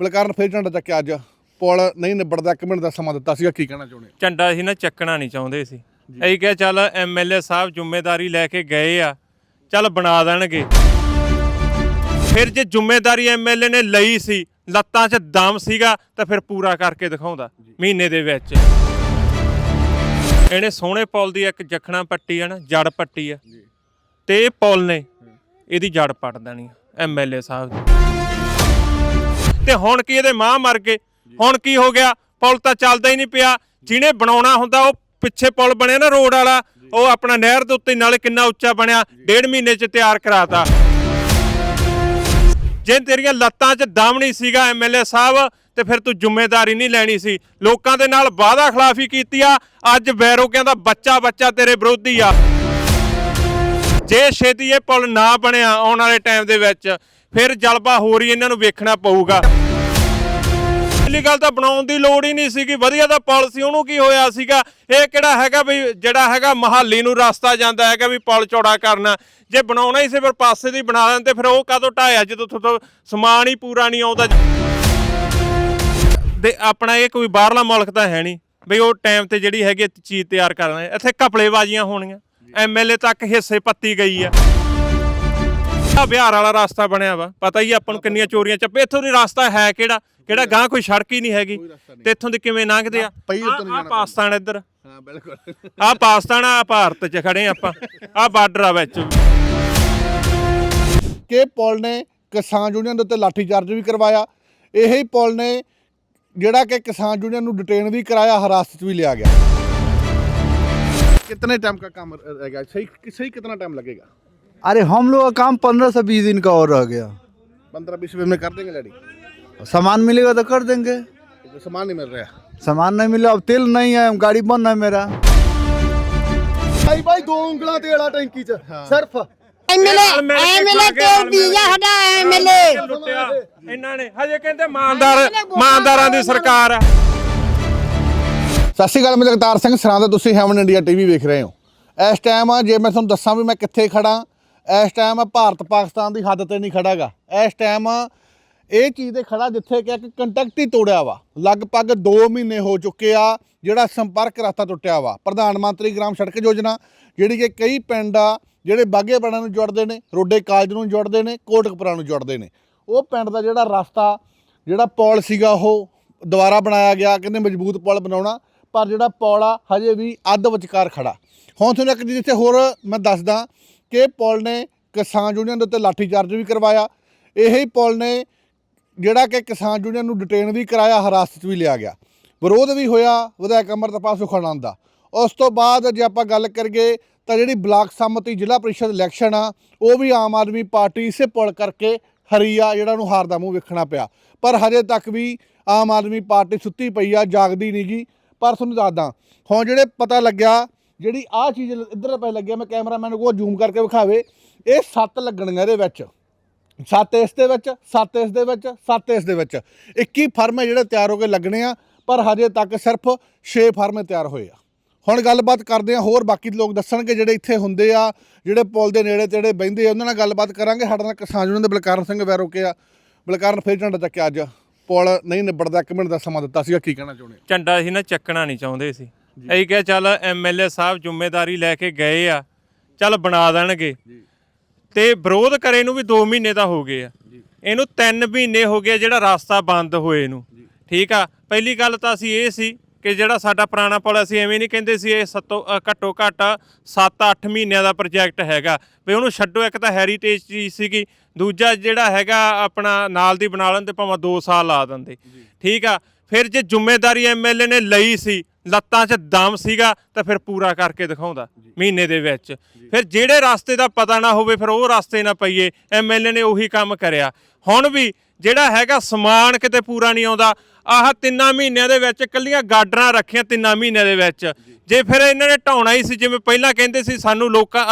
ਬਲਕਾਰਨ ਫੇਰ ਝੰਡਾ ਚੱਕਿਆ ਅੱਜ। ਪੁਲ ਨਹੀਂ ਨਿਬੜਦਾ ਇੱਕ ਮਿੰਟ ਦਾ ਸਮਾਂ ਦਿੱਤਾ ਸੀਗਾ ਕੀ ਕਹਿਣਾ ਚਾਹੁੰਦੇ? ਝੰਡਾ ਸੀ ਨਾ ਚੱਕਣਾ ਨਹੀਂ ਚਾਹੁੰਦੇ ਸੀ ਅਸੀਂ ਕਿਹਾ ਚੱਲ ਐਮਐਲਏ ਸਾਹਿਬ ਜ਼ਿੰਮੇਵਾਰੀ ਲੈ ਕੇ ਗਏ ਆ ਚੱਲ ਬਣਾ ਦੇਣਗੇ। ਫਿਰ ਜੇ ਜ਼ਿੰਮੇਵਾਰੀ ਐਮਐਲਏ ਨੇ ਲਈ ਸੀ ਲੱਤਾਂ 'ਚ ਦਮ ਸੀਗਾ ਤਾਂ ਫਿਰ ਪੂਰਾ ਕਰਕੇ ਦਿਖਾਉਂਦਾ ਮਹੀਨੇ ਦੇ ਵਿੱਚ। ਇਹਨੇ ਸੋਹਣੇ ਪੁੱਲ ਦੀ ਇੱਕ ਜਖਣਾ ਪੱਟੀ ਆ ਨਾ ਜੜ ਪੱਟੀ ਆ ਤੇ ਇਹ ਪੁੱਲ ਨੇ ਇਹਦੀ ਜੜ ਪੱਟ ਦੇਣੀ ਐਮਐਲਏ ਸਾਹਿਬ ਦੀ। ਤੇ ਹੁਣ ਕੀ ਇਹਦੇ ਮਾਂ ਮਰ ਗਏ? ਹੁਣ ਕੀ ਹੋ ਗਿਆ? ਪੁਲ ਤਾਂ ਚੱਲਦਾ ਹੀ ਨਹੀਂ ਪਿਆ। ਜਿਹਨੇ ਬਣਾਉਣਾ ਹੁੰਦਾ, ਉਹ ਪਿੱਛੇ ਪੁਲ ਬਣਿਆ ਨਾ ਰੋਡ ਵਾਲਾ। ਉਹ ਆਪਣਾ ਨਹਿਰ ਦੇ ਉੱਤੇ ਨਾਲੇ ਕਿੰਨਾ ਉੱਚਾ ਬਣਿਆ। ਡੇਢ ਮਹੀਨੇ ਚ ਤਿਆਰ ਕਰਾਤਾ। ਜੇ ਤੇਰੀਆਂ ਲੱਤਾਂ 'ਚ ਦਮ ਨਹੀਂ ਸੀਗਾ ਐਮਐਲਏ ਸਾਹਿਬ, ਤੇ ਫਿਰ ਤੂੰ ਜ਼ਿੰਮੇਵਾਰੀ ਨਹੀਂ ਲੈਣੀ ਸੀ। ਲੋਕਾਂ ਦੇ ਨਾਲ ਵਾਅਦਾ ਖਿਲਾਫੀ ਕੀਤੀ ਆ। ਅੱਜ ਵੈਰੋਕਿਆਂ ਦਾ ਬੱਚਾ ਬੱਚਾ ਤੇਰੇ ਵਿਰੋਧੀ ਆ। ਜੇ ਛੇਤੀ ਇਹ ਪੁਲ ਨਾ ਬਣਿਆ ਆਉਣ ਵਾਲੇ ਟਾਈਮ ਦੇ ਵਿੱਚ, ਫਿਰ ਜਲਵਾ ਹੋਰ ਹੀ ਇਹਨਾਂ ਨੂੰ ਵੇਖਣਾ ਪਊਗਾ। ਪਹਿਲੀ ਗੱਲ ਤਾਂ ਬਣਾਉਣ ਦੀ ਲੋੜ ਹੀ ਨਹੀਂ ਸੀਗੀ, ਵਧੀਆ ਤਾਂ ਪੁਲ ਉਹਨੂੰ ਕੀ ਹੋਇਆ ਸੀਗਾ? ਇਹ ਕਿਹੜਾ ਹੈਗਾ ਵੀ ਜਿਹੜਾ ਹੈਗਾ ਮਹਾਲੀ ਨੂੰ ਰਸਤਾ ਜਾਂਦਾ ਹੈਗਾ ਵੀ ਪੁਲ ਚੌੜਾ ਕਰਨਾ। ਜੇ ਬਣਾਉਣਾ ਹੀ ਸੀ, ਫਿਰ ਪਾਸੇ ਦੀ ਬਣਾ ਲੈਂਦੇ ਫਿਰ ਉਹ ਕਾਹਤੋਂ ਢਾਇਆ, ਜਦੋਂ ਤੁਹਾਡਾ ਸਮਾਨ ਹੀ ਪੂਰਾ ਨਹੀਂ ਆਉਂਦਾ। ਦੇ ਆਪਣਾ ਇਹ ਕੋਈ ਬਾਹਰਲਾ ਮੁਲਕ ਤਾਂ ਹੈ ਨਹੀਂ ਬਈ ਉਹ ਟਾਈਮ ਤੇ ਜਿਹੜੀ ਹੈਗੀ ਚੀਜ਼ ਤਿਆਰ ਕਰਨਾ। ਇੱਥੇ ਘਪਲੇਬਾਜ਼ੀਆਂ ਹੋਣੀਆਂ ਐਮਐਲਏ ਤੱਕ ਹਿੱਸੇ ਪੱਤੀ ਗਈ ਆ। ਆ ਬਿਹਾਰ ਵਾਲਾ ਰਸਤਾ ਬਣਿਆ ਵਾ ਪਤਾ ਹੀ ਆ ਆਪਾਂ ਨੂੰ ਕਿੰਨੀਆਂ ਚੋਰੀਆਂ ਚੱਪੇ ਇੱਥੋਂ ਦੀ ਰਸਤਾ ਹੈ ਕਿਹੜਾ ਕਿਹੜਾ ਗਾਂ ਕੋਈ ਸੜਕ ਹੀ ਨਹੀਂ ਹੈਗੀ ਤੇ ਇੱਥੋਂ ਦੀ ਕਿਵੇਂ ਲੰਘਦੇ ਆ ਪਈ ਉੱਤੋਂ ਨਹੀਂ ਆ ਜਾਣਾ ਪਾਕਿਸਤਾਨ ਇੱਧਰ ਹਾਂ ਬਿਲਕੁਲ ਆ ਪਾਕਿਸਤਾਨ ਆ ਭਾਰਤ 'ਚ ਖੜੇ ਆ ਆਪਾਂ ਆ ਬਾਰਡਰ ਆ ਵਿੱਚ ਕਿ ਪੁਲ ਨੇ ਕਿਸਾਨ ਯੂਨੀਅਨ ਦੇ ਉੱਤੇ ਲਾਠੀ ਚਾਰਜ ਵੀ ਕਰਵਾਇਆ ਇਹੀ ਪੁਲ ਨੇ ਜਿਹੜਾ ਕਿ ਕਿਸਾਨ ਯੂਨੀਅਨ ਨੂੰ ਡਿਟੇਨ ਵੀ ਕਰਾਇਆ ਹਿਰਾਸਤ 'ਚ ਵੀ ਲਿਆ ਗਿਆ कितने टाइम का काम रहेगा सही सही कितना टाइम लगेगा अरे हम लोग का काम पंद्रह से बीस दिन का और रह गया पंद्रह बीस मिनट में कर देंगे लड़ी सामान मिलेगा तो कर देंगे तो सामान नहीं मिल रहा सामान नहीं मिला अब तेल नहीं है गाड़ी बंद है मेरा ਭਾਈ ਭਾਈ ਦੋ ਉਂਗਲਾਂ ਤੇਲਾ ਟੈਂਕੀ 'ਚ ਸਿਰਫ ਐਮਐਲਏ ਨਾਲ ਮਿਲ ਕੇ ਐਮਐਲਏ ਖਾ ਕੇ ਤੇ ਨਾਲ ਮਿਲ ਬੀਜਾ ਕੇ। ਸਾਡਾ ਐਮਐਲਏ ਲੁੱਟਿਆ ਇਹਨਾਂ ਨੇ ਹਜੇ ਕਹਿੰਦੇ ਇਮਾਨਦਾਰ ਇਮਾਨਦਾਰਾਂ ਦੀ ਸਰਕਾਰ ਆ ਸਤਿ ਸ਼੍ਰੀ ਅਕਾਲ ਮੈਂ ਜਗਤਾਰ ਸਿੰਘ ਸਰਾਂ ਦਾ ਤੁਸੀਂ ਹੈਵਨ ਇੰਡੀਆ ਟੀਵੀ ਵੇਖ ਰਹੇ ਹੋ ਇਸ ਟਾਈਮ ਜੇ ਮੈਂ ਤੁਹਾਨੂੰ ਦੱਸਾਂ ਵੀ ਮੈਂ ਕਿੱਥੇ ਖੜਾ ਇਸ ਟਾਈਮ ਭਾਰਤ ਪਾਕਿਸਤਾਨ ਦੀ ਹੱਦ ਤੇ ਨਹੀਂ ਖੜਾਗਾ ਇਸ ਟਾਈਮ ਇਹ ਚੀਜ਼ ਤੇ ਖੜਾ ਜਿੱਥੇ ਕਿ ਇੱਕ ਕੰਟੈਕਟ ਹੀ ਤੋੜਿਆ ਵਾ। ਲਗਭਗ 2 ਮਹੀਨੇ ਹੋ ਚੁੱਕੇ ਆ, ਜਿਹੜਾ ਸੰਪਰਕ ਰਸਤਾ ਟੁੱਟਿਆ ਵਾ। ਪ੍ਰਧਾਨ ਮੰਤਰੀ ਗ੍ਰਾਮ ਸੜਕ ਯੋਜਨਾ, ਜਿਹੜੀ ਕਿ ਕਈ ਪਿੰਡ ਆ, ਜਿਹੜੇ ਬਾਗੇ ਬਣਾ ਨੂੰ ਜੋੜਦੇ ਨੇ, ਰੋਡੇ ਕਾਲਜ ਨੂੰ ਜੋੜਦੇ ਨੇ, ਕੋਟਕਪੁਰਾ ਨੂੰ ਜੋੜਦੇ ਨੇ। ਉਹ ਪਿੰਡ ਦਾ ਜਿਹੜਾ ਰਸਤਾ, ਜਿਹੜਾ ਪੌਲ ਸੀਗਾ, ਉਹ ਦੁਬਾਰਾ ਬਣਾਇਆ ਗਿਆ, ਕਹਿੰਦੇ ਮਜ਼ਬੂਤ ਪੌਲ ਬਣਾਉਣਾ, ਪਰ ਜਿਹੜਾ ਪੌਲ ਆ, ਹਜੇ ਵੀ ਅੱਧ ਵਿਚਕਾਰ ਖੜਾ। ਹੁਣ ਤੁਹਾਨੂੰ ਇੱਕ ਜਿੱਥੇ ਹੋਰ ਮੈਂ ਦੱਸਦਾ ਕਿ ਇਹ ਪੁਲ ਨੇ ਕਿਸਾਨ ਯੂਨੀਅਨ ਦੇ ਉੱਤੇ ਲਾਠੀਚਾਰਜ ਵੀ ਕਰਵਾਇਆ। ਇਹੀ ਪੁਲ ਨੇ ਜਿਹੜਾ ਕਿ ਕਿਸਾਨ ਯੂਨੀਅਨ ਨੂੰ ਡਿਟੇਨ ਵੀ ਕਰਾਇਆ, ਹਿਰਾਸਤ 'ਚ ਵੀ ਲਿਆ ਗਿਆ। ਵਿਰੋਧ ਵੀ ਹੋਇਆ ਵਿਧਾਇਕ ਅਮਰਤਪਾਲ ਸੁਖਾਨੰਦ ਦਾ। ਉਸ ਤੋਂ ਬਾਅਦ ਜੇ ਆਪਾਂ ਗੱਲ ਕਰੀਏ ਤਾਂ ਜਿਹੜੀ ਬਲਾਕ ਸੰਮਤੀ ਜ਼ਿਲ੍ਹਾ ਪ੍ਰੀਸ਼ਦ ਇਲੈਕਸ਼ਨ ਆ, ਉਹ ਵੀ ਆਮ ਆਦਮੀ ਪਾਰਟੀ ਇਸੇ ਪੁਲ ਕਰਕੇ ਹਰੀ ਆ ਜਿਹੜਾ ਨੂੰ ਹਾਰ ਦਾ ਮੂੰਹ ਵੇਖਣਾ ਪਿਆ। ਪਰ ਹਜੇ ਤੱਕ ਵੀ ਆਮ ਆਦਮੀ ਪਾਰਟੀ ਸੁੱਤੀ ਪਈ ਆ, ਜਾਗਦੀ ਨਹੀਂਗੀ ਪਰ ਤੁਹਾਨੂੰ ਦੱਸਦਾ, ਹੁਣ ਜਿਹੜੇ ਪਤਾ ਲੱਗਿਆ ਜਿਹੜੀ ਆਹ ਚੀਜ਼ ਇੱਧਰ ਪੈ ਲੱਗਿਆ, ਮੈਂ ਕੈਮਰਾਮੈਨ ਕੋਲ ਜ਼ੂਮ ਕਰਕੇ ਵਿਖਾਵੇ। ਇਹ ਸੱਤ ਲੱਗਣਗੇ ਇਹਦੇ ਵਿੱਚ। ਸੱਤ ਇਸ ਦੇ ਵਿੱਚ, ਸੱਤ ਇਸ ਦੇ ਵਿੱਚ, ਸੱਤ ਇਸ ਦੇ ਵਿੱਚ। 21 ਫਰਮ ਜਿਹੜੇ ਤਿਆਰ ਹੋ ਕੇ ਲੱਗਣੇ ਆ, ਪਰ ਹਜੇ ਤੱਕ ਸਿਰਫ 6 ਫਰਮ ਤਿਆਰ ਹੋਏ ਆ। ਹੁਣ ਗੱਲਬਾਤ ਕਰਦੇ ਆ, ਹੋਰ ਬਾਕੀ ਲੋਕ ਦੱਸਣਗੇ ਜਿਹੜੇ ਇੱਥੇ ਹੁੰਦੇ ਆ, ਜਿਹੜੇ ਪੁਲ ਦੇ ਨੇੜੇ ਤੇੜੇ ਬਹਿੰਦੇ ਆ, ਉਹਨਾਂ ਨਾਲ ਗੱਲਬਾਤ ਕਰਾਂਗੇ। ਸਾਡੇ ਨਾਲ ਕਿਸਾਨ ਯੂਨੀਅਨ ਦੇ ਬਲਕਾਰਨ ਸਿੰਘ ਵੈਰੋ ਕੇ ਆ। ਬਲਕਾਰਨ ਫੇਰ ਝੰਡਾ ਚੱਕਿਆ ਅੱਜ। ਪੁਲ ਨਹੀਂ ਨਿਬੜਦਾ, ਇੱਕ ਮਿੰਟ ਦਾ ਸਮਾਂ ਦਿੱਤਾ ਸੀਗਾ, ਕੀ ਕਹਿਣਾ ਚਾਹੁੰਦੇ ਝੰਡਾ ਅਸੀਂ ਨਾ ਚੱਕਣਾ ਨਹੀਂ ਚਾਹੁੰਦੇ ਸੀ ਅਸੀਂ ਕਿਹਾ ਚੱਲ ਐਮਐਲਏ ਸਾਹਿਬ ਜ਼ਿੰਮੇਵਾਰੀ ਲੈ ਕੇ ਗਏ ਆ ਚੱਲ ਬਣਾ ਦੇਣਗੇ। ਤੇ ਵਿਰੋਧ ਕਰੇ ਨੂੰ ਵੀ 2 ਮਹੀਨੇ ਤਾਂ ਹੋ ਗਏ ਆ। ਇਹਨੂੰ 3 ਮਹੀਨੇ ਹੋ ਗਏ ਜਿਹੜਾ ਰਸਤਾ ਬੰਦ ਹੋਏ ਨੂੰ। ਠੀਕ ਆ? ਪਹਿਲੀ ਗੱਲ ਤਾਂ ਅਸੀਂ ਇਹ ਸੀ ਕਿ ਜਿਹੜਾ ਸਾਡਾ ਪੁਰਾਣਾ ਪੁਲ ਅਸੀਂ ਐਵੇਂ ਨਹੀਂ ਕਹਿੰਦੇ ਸੀ ਇਹ ਸੱਤੋ ਘੱਟੋ ਘੱਟ 7-8 ਮਹੀਨਿਆਂ ਦਾ ਪ੍ਰੋਜੈਕਟ ਹੈਗਾ। ਵੀ ਉਹਨੂੰ ਛੱਡੋ ਇੱਕ ਤਾਂ ਹੈਰੀਟੇਜ ਚੀਜ਼ ਸੀਗੀ ਦੂਜਾ ਜਿਹੜਾ ਹੈਗਾ ਆਪਣਾ ਨਾਲ ਦੀ ਬਣਾ ਲੈਣ ਤੇ ਭਾਵੇਂ 2 ਸਾਲ ਲਾ ਦਿੰਦੇ। ਠੀਕ ਆ? ਫਿਰ ਜੇ ਜ਼ਿੰਮੇਵਾਰੀ ਐਮਐਲਏ ਨੇ ਲਈ ਸੀ ਲੱਤਾਂ 'ਚ ਦਮ ਸੀਗਾ ਤਾਂ ਫਿਰ ਪੂਰਾ ਕਰਕੇ ਦਿਖਾਉਂਦਾ ਮਹੀਨੇ ਦੇ ਵਿੱਚ। ਫਿਰ ਜਿਹੜੇ ਰਸਤੇ ਦਾ ਪਤਾ ਨਾ ਹੋਵੇ ਫਿਰ ਉਹ ਰਸਤੇ ਨਾ ਪਈਏ ਐਮਐਲਏ ਨੇ ਉਹੀ ਕੰਮ ਕਰਿਆ। ਹੁਣ ਵੀ ਜਿਹੜਾ ਹੈਗਾ ਸਮਾਨ ਕਿਤੇ ਪੂਰਾ ਨਹੀਂ ਆਉਂਦਾ ਆਹ ਤਿੰਨਾਂ ਮਹੀਨਿਆਂ ਦੇ ਵਿੱਚ ਕੱਲੀਆਂ ਗਾਡਰਾਂ ਰੱਖੀਆਂ ਤਿੰਨਾਂ ਮਹੀਨਿਆਂ ਦੇ ਵਿੱਚ। ਜੇ। ਫਿਰ ਇਹਨਾਂ ਨੇ ਢਾਉਣਾ ਹੀ ਸੀ ਜਿਵੇਂ ਪਹਿਲਾਂ ਕਹਿੰਦੇ ਸੀ ਸਾਨੂੰ ਲੋਕਾਂ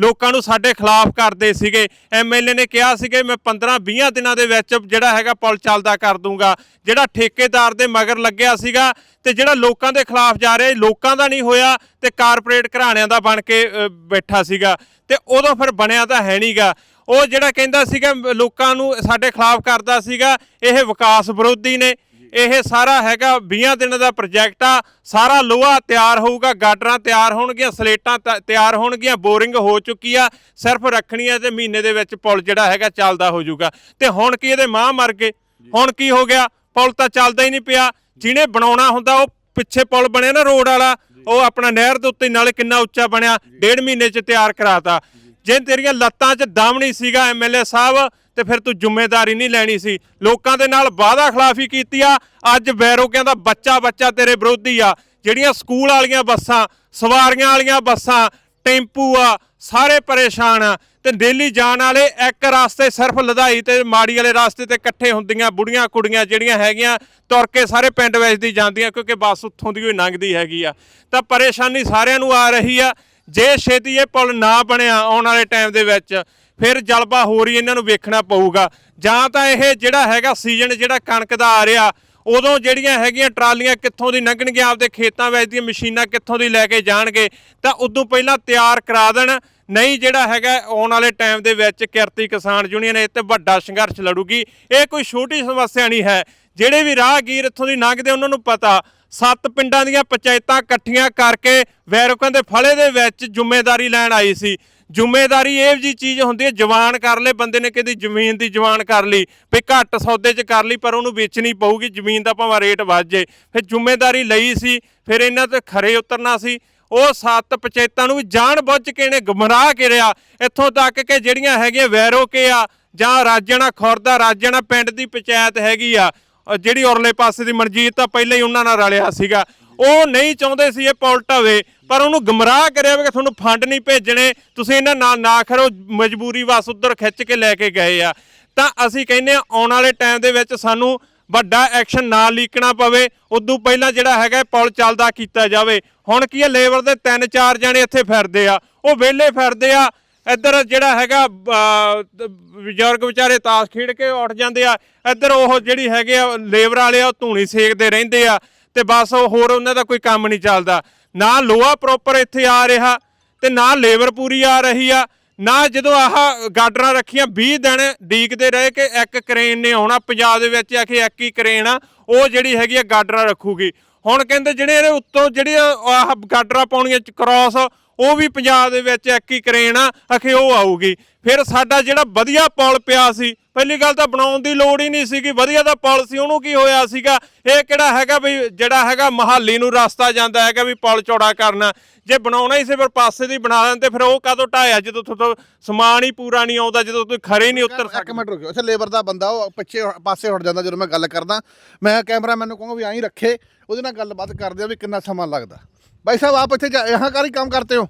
ਲੋਕਾਂ ਨੂੰ ਸਾਡੇ ਖਿਲਾਫ ਕਰਦੇ ਸੀਗੇ। ਐਮਐਲਏ ਨੇ ਕਿਹਾ ਸੀ ਕਿ ਮੈਂ 15 20 ਦਿਨਾਂ ਦੇ ਵਿੱਚ ਜਿਹੜਾ ਹੈਗਾ ਪੁਲ ਚੱਲਦਾ ਕਰ ਦੂੰਗਾ। ਜਿਹੜਾ ਠੇਕੇਦਾਰ ਦੇ ਮਗਰ ਲੱਗਿਆ ਸੀਗਾ ਤੇ ਜਿਹੜਾ ਲੋਕਾਂ ਦੇ ਖਿਲਾਫ ਜਾ ਰਿਹਾ ਲੋਕਾਂ ਦਾ ਨਹੀਂ ਹੋਇਆ ਤੇ ਕਾਰਪੋਰੇਟ ਘਰਾਣਿਆਂ ਦਾ ਬਣ ਕੇ ਬੈਠਾ ਸੀਗਾ। ਤੇ ਉਦੋਂ ਫਿਰ ਬਣਿਆ ਤਾਂ ਹੈ ਨਹੀਂਗਾ ਉਹ ਜਿਹੜਾ ਕਹਿੰਦਾ ਸੀਗਾ ਲੋਕਾਂ ਨੂੰ ਸਾਡੇ ਖਿਲਾਫ ਕਰਦਾ ਸੀਗਾ ਇਹ ਵਿਕਾਸ ਵਿਰੋਧੀ ਨੇ। ਇਹ ਸਾਰਾ ਹੈਗਾ 20 ਦਿਨ ਦਾ ਪ੍ਰੋਜੈਕਟ ਆ। ਸਾਰਾ ਲੋਹਾ ਤਿਆਰ ਹੋਊਗਾ ਗਾਡਰਾਂ ਤਿਆਰ ਹੋਣਗੀਆਂ ਸਲੇਟਾਂ ਤਿਆਰ ਹੋਣਗੀਆਂ ਬੋਰਿੰਗ ਹੋ ਚੁੱਕੀ ਆ। ਸਿਰਫ ਰੱਖਣੀ ਆ ਤੇ ਮਹੀਨੇ ਦੇ ਵਿੱਚ ਪੁਲ ਜਿਹੜਾ ਹੈਗਾ ਚੱਲਦਾ ਹੋ ਜਾਊਗਾ। ਤੇ ਹੁਣ ਕੀ ਇਹਦੇ ਮਾਂ ਮਰ ਗਏ? ਹੁਣ ਕੀ ਹੋ ਗਿਆ? ਪੁਲ ਤਾਂ ਚੱਲਦਾ ਹੀ ਨਹੀਂ ਪਿਆ। ਜਿਹਨੇ ਬਣਾਉਣਾ ਹੁੰਦਾ ਉਹ ਪਿੱਛੇ ਪੁਲ ਬਣਿਆ ਨਾ ਰੋਡ ਵਾਲਾ। ਉਹ ਆਪਣਾ ਨਹਿਰ ਦੇ ਉੱਤੇ ਨਾਲੇ ਕਿੰਨਾ ਉੱਚਾ ਬਣਿਆ। ਡੇਢ ਮਹੀਨੇ 'ਚ ਤਿਆਰ ਕਰਾਤਾ। ਜੇ। ਤੇਰੀਆਂ ਲੱਤਾਂ 'ਚ ਦਮ ਨਹੀਂ ਸੀਗਾ ਐਮਐਲਏ ਸਾਹਿਬ ਤੇ ਫਿਰ ਤੂੰ ਜ਼ਿੰਮੇਵਾਰੀ ਨਹੀਂ ਲੈਣੀ ਸੀ। ਲੋਕਾਂ ਦੇ ਨਾਲ ਵਾਅਦਾ ਖਿਲਾਫੀ ਕੀਤੀ ਆ। ਅੱਜ ਵੈਰੋਕਿਆਂ ਦਾ ਬੱਚਾ ਬੱਚਾ ਤੇਰੇ ਵਿਰੋਧੀ ਆ। ਜਿਹੜੀਆਂ ਸਕੂਲ ਵਾਲੀਆਂ ਬੱਸਾਂ, ਸਵਾਰੀਆਂ ਵਾਲੀਆਂ ਬੱਸਾਂ, ਟੈਂਪੂ ਆ, ਸਾਰੇ ਪਰੇਸ਼ਾਨ ਆ। ਤੇ ਦਿੱਲੀ ਜਾਣ ਵਾਲੇ ਇੱਕ ਰਸਤੇ ਸਿਰਫ ਲਦਾਈ ਤੇ ਮਾੜੀ ਵਾਲੇ ਰਸਤੇ ਤੇ ਇਕੱਠੇ ਹੁੰਦੀਆਂ ਬੁੜੀਆਂ ਕੁੜੀਆਂ ਜਿਹੜੀਆਂ ਹੈਗੀਆਂ, ਤੁਰ ਕੇ ਸਾਰੇ ਪਿੰਡ ਵਿੱਚ ਜਾਂਦੀਆਂ ਕਿਉਂਕਿ ਬੱਸ ਉੱਥੋਂ ਦੀ ਕੋਈ ਲੰਘਦੀ ਹੈਗੀ ਆ। ਤਾਂ ਪਰੇਸ਼ਾਨੀ ਸਾਰਿਆਂ ਨੂੰ ਆ ਰਹੀ ਆ। ਜੇ ਛੇਤੀ ਇਹ ਪੁਲ ਨਾ ਬਣਿਆ ਆਉਣ ਵਾਲੇ ਟਾਈਮ ਦੇ ਵਿੱਚ ਫਿਰ ਜਲਵਾ ਹੋਰ ਹੀ ਇਹਨਾਂ ਨੂੰ ਵੇਖਣਾ ਪਊਗਾ। ਜਾਂ ਤਾਂ ਇਹ ਜਿਹੜਾ ਹੈਗਾ ਸੀਜ਼ਨ, ਜਿਹੜਾ ਕਣਕ ਦਾ ਆ ਰਿਹਾ, ਉਦੋਂ ਜਿਹੜੀਆਂ ਹੈਗੀਆਂ ਟਰਾਲੀਆਂ ਕਿੱਥੋਂ ਦੀ ਲੰਘਣਗੀਆਂ, ਆਪਦੇ ਖੇਤਾਂ ਵਿੱਚ ਦੀਆਂ ਮਸ਼ੀਨਾਂ ਕਿੱਥੋਂ ਦੀ ਲੈ ਕੇ ਜਾਣਗੇ, ਤਾਂ ਉਦੋਂ ਪਹਿਲਾਂ ਤਿਆਰ ਕਰਾ ਦੇਣ। ਨਹੀਂ ਜਿਹੜਾ ਹੈਗਾ, ਆਉਣ ਵਾਲੇ ਟਾਈਮ ਦੇ ਵਿੱਚ ਕਿਰਤੀ ਕਿਸਾਨ ਯੂਨੀਅਨ ਇਹ ਤੇ ਵੱਡਾ ਸੰਘਰਸ਼ ਲੜੂਗੀ। ਇਹ ਕੋਈ ਛੋਟੀ ਸਮੱਸਿਆ ਨਹੀਂ ਹੈ। ਜਿਹੜੇ ਵੀ ਰਾਹਗੀਰ ਇੱਥੋਂ ਦੀ ਲੰਘਦੇ, ਉਹਨਾਂ ਨੂੰ ਪਤਾ, ਸੱਤ ਪਿੰਡਾਂ ਦੀਆਂ ਪੰਚਾਇਤਾਂ ਇਕੱਠੀਆਂ ਕਰਕੇ ਵੈਰੋਕਾਂ ਦੇ ਫਲੇ ਦੇ ਵਿੱਚ ਜ਼ਿੰਮੇਵਾਰੀ ਲੈਣ ਆਈ ਸੀ। ਜ਼ਿੰਮੇਵਾਰੀ ਇਹ ਜੀ ਚੀਜ਼ ਹੁੰਦੀ ਹੈ, ਜਵਾਨ ਕਰ ਲੈ ਬੰਦੇ ਨੇ ਕਿਹਦੀ ਜ਼ਮੀਨ ਦੀ ਜਵਾਨ ਕਰ ਲਈ, ਵੀ ਘੱਟ ਸੌਦੇ 'ਚ ਕਰ ਲਈ, ਪਰ ਉਹਨੂੰ ਵੇਚਣੀ ਪਊਗੀ, ਜ਼ਮੀਨ ਦਾ ਭਾਵੇਂ ਰੇਟ ਵੱਧ ਜੇ। ਫਿਰ ਜ਼ਿੰਮੇਵਾਰੀ ਲਈ ਸੀ, ਫਿਰ ਇਹਨਾਂ ਤੇ ਖਰੇ ਉਤਰਨਾ ਸੀ। ਉਹ ਸੱਤ ਪੰਚਾਇਤਾਂ ਨੂੰ ਵੀ ਜਾਣ ਬੁੱਝ ਕੇ ਨੇ ਗਮਰਾਹ ਕਰਿਆ ਇੱਥੋਂ ਤੱਕ ਕਿ ਜਿਹੜੀਆਂ ਹੈਗੀਆਂ ਵੈਰੋ ਕੇ ਆ, ਜਾਂ ਰਾਜਣਾ ਖੁਰਦਾ ਰਾਜਣਾ ਪਿੰਡ ਦੀ ਪੰਚਾਇਤ ਹੈਗੀ ਆ ਜਿਹੜੀ ਉਰਲੇ ਪਾਸੇ ਦੀ ਮਨਜੀਤ ਤਾਂ ਪਹਿਲਾਂ ਹੀ ਉਹਨਾਂ ਨਾਲ ਰਲਿਆ ਸੀਗਾ। ਉਹ ਨਹੀਂ ਚਾਹੁੰਦੇ ਸੀ ਇਹ ਪੁਲ ਢਵੇ ਪਰ ਉਹਨੂੰ ਗਮਰਾਹ ਕਰਿਆ ਵੀ ਤੁਹਾਨੂੰ ਫੰਡ ਨਹੀਂ ਭੇਜਣੇ, ਤੁਸੀਂ ਇਹਨਾਂ ਨਾਲ ਨਾ ਖਰੋ ਮਜਬੂਰੀ ਵਸ ਉਧਰ ਖਿੱਚ ਕੇ ਲੈ ਕੇ ਗਏ ਆ। ਤਾਂ ਅਸੀਂ ਕਹਿੰਦੇ ਆ ਆਉਣ ਵਾਲੇ ਟਾਈਮ ਦੇ ਵਿੱਚ ਸਾਨੂੰ ਵੱਡਾ ਐਕਸ਼ਨ ਨਾ ਲੀਕਣਾ ਪਵੇ, ਉਦੋਂ ਪਹਿਲਾਂ ਜਿਹੜਾ ਹੈਗਾ ਇਹ ਪੁਲ ਚੱਲਦਾ ਕੀਤਾ ਜਾਵੇ। ਹੁਣ ਕੀ ਹੈ ਲੇਬਰ ਦੇ ਤਿੰਨ ਚਾਰ ਜਣੇ ਇੱਥੇ ਫਿਰਦੇ ਆ, ਉਹ ਵਿਹਲੇ ਫਿਰਦੇ ਆ, ਇੱਧਰ ਜਿਹੜਾ ਹੈਗਾ ਬਜ਼ੁਰਗ ਵਿਚਾਰੇ ਤਾਸ਼ ਖੇਡ ਕੇ ਉੱਠ ਜਾਂਦੇ ਆ, ਇੱਧਰ ਉਹ ਜਿਹੜੀ ਹੈਗੇ ਆ, ਲੇਬਰ ਵਾਲੇ ਆ, ਉਹ ਧੂਣੀ ਸੇਕਦੇ ਰਹਿੰਦੇ ਆ। ਤੇ ਬਸ ਉਹ ਹੋਰ ਉਹਨਾਂ ਦਾ ਕੋਈ ਕੰਮ ਨਹੀਂ ਚੱਲਦਾ। ਨਾ ਲੋਹਾ ਪ੍ਰੋਪਰ ਇੱਥੇ ਆ ਰਿਹਾ ਤੇ ਨਾ ਲੇਬਰ ਪੂਰੀ ਆ ਰਹੀ ਆ। ਨਾ ਜਦੋਂ ਆਹ ਗਾਡਰਾਂ ਰੱਖੀਆਂ 20 ਦਿਨ ਡੀਕਦੇ ਰਹੇ ਕਿ ਇੱਕ ਕਰੇਨ ਨੇ ਆਉਣਾ, ਪੰਜਾਬ ਦੇ ਵਿੱਚ ਆ ਕੇ ਇੱਕ ਹੀ ਕਰੇਨ ਆ, ਉਹ ਜਿਹੜੀ ਹੈਗੀ ਆ ਗਾਡਰਾਂ ਰੱਖੂਗੀ। ਹੁਣ ਕਹਿੰਦੇ ਜਿਹੜੇ ਇਹਦੇ ਉੱਤੋਂ ਜਿਹੜੇ ਆਹ ਗਾਡਰਾਂ ਪਾਉਣੀਆਂ ਚ ਕ੍ਰਾਸ ਉਹ ਵੀ ਪੰਜਾਬ ਦੇ ਵਿੱਚ ਇੱਕ ਹੀ ਕਰੇਨ ਆ ਅਖੇ ਉਹ ਆਊਗੀ। ਫਿਰ ਸਾਡਾ ਜਿਹੜਾ ਵਧੀਆ ਪੁਲ ਪਿਆ ਸੀ ਪਹਿਲੀ ਗੱਲ ਤਾਂ ਬਣਾਉਣ ਦੀ ਲੋੜ ਹੀ ਨਹੀਂ ਸੀਗੀ ਵਧੀਆ ਦਾ ਪੁਲ ਸੀ ਉਹਨੂੰ ਕੀ ਹੋਇਆ ਸੀਗਾ? ਇਹ ਕਿਹੜਾ ਹੈਗਾ ਵੀ ਜਿਹੜਾ ਹੈਗਾ ਮਹਾਲੀ ਨੂੰ ਰਸਤਾ ਜਾਂਦਾ ਹੈਗਾ ਵੀ ਪੁਲ ਚੌੜਾ ਕਰਨਾ। ਜੇ ਬਣਾਉਣਾ ਹੀ ਸੀ ਫਿਰ ਪਾਸੇ ਦੀ ਬਣਾ ਲੈਂਦੇ ਫਿਰ ਉਹ ਕਦੋਂ ਢਾਇਆ? ਜਦੋਂ ਤੁਹਾਡਾ ਸਮਾਨ ਹੀ ਪੂਰਾ ਨਹੀਂ ਆਉਂਦਾ ਜਦੋਂ ਤੁਸੀਂ ਖਰੇ ਨਹੀਂ ਉਤਰ ਇੱਕ ਸਕਦੇ। ਮਿੰਟ ਰੁਕਿਓ ਅੱਛਾ ਲੇਬਰ ਦਾ ਬੰਦਾ ਉਹ ਪਿੱਛੇ ਪਾਸੇ ਹਟ ਜਾਂਦਾ ਜਦੋਂ ਮੈਂ ਗੱਲ ਕਰਦਾ। ਮੈਂ ਕੈਮਰਾ ਮੈਨੂੰ ਕਹੂੰਗਾ ਵੀ ਐਂ ਰੱਖੇ ਉਹਦੇ ਨਾਲ ਗੱਲਬਾਤ ਕਰਦੇ ਆ ਵੀ ਕਿੰਨਾ ਸਮਾਂ ਲੱਗਦਾ। भाई साहब आप इतने यहाँ का ही काम करते हो?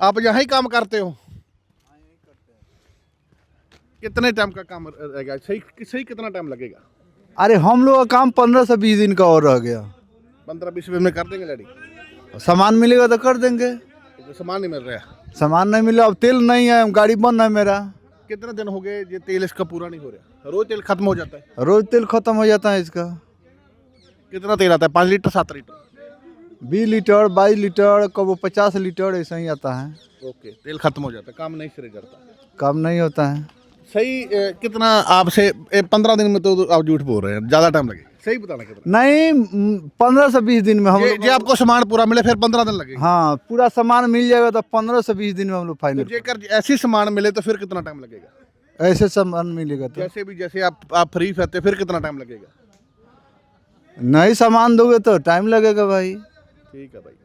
आप यहाँ ही काम करते हो? कितने टाइम का काम रहेगा? सही सही कितना टाइम लगेगा? अरे हम लोग का काम पंद्रह से बीस दिन का और रह गया। पंद्रह बीस में कर देंगे लड़ी सामान मिलेगा तो कर देंगे। तो सामान नहीं मिल रहा सामान नहीं मिला अब तेल नहीं है गाड़ी बंद है मेरा। कितने दिन हो गए ये तेल इसका पूरा नहीं हो रहा? रोज तेल खत्म हो जाता है। रोज तेल खत्म हो जाता है इसका। कितना तेल आता है? पाँच लीटर सात लीटर? बीस लीटर बाईस लीटर कब पचास लीटर ऐसा ही आता है। ओके तेल खत्म हो जाता है काम नहीं सिरे चढ़ता काम नहीं होता है। सही अ, कितना आपसे पंद्रह दिन में तो आप झूठ बोल रहे हैं ज़्यादा टाइम लगेगा। सही बताना कितना? नहीं पंद्रह से बीस दिन में हम ये, लोग ये आपको सामान पूरा मिले फिर पंद्रह दिन लगेगा। हाँ पूरा सामान मिल जाएगा तो पंद्रह से बीस दिन में हम लोग तो फाइनल जेकर ऐसी सामान मिले तो फिर कितना टाइम लगेगा? ऐसे सामान मिलेगा तो। जैसे भी जैसे आप आप फ्री रहते फिर कितना टाइम लगेगा? नहीं सामान दोगे तो टाइम लगेगा भाई। ਠੀਕ ਹੈ ਬਾਈ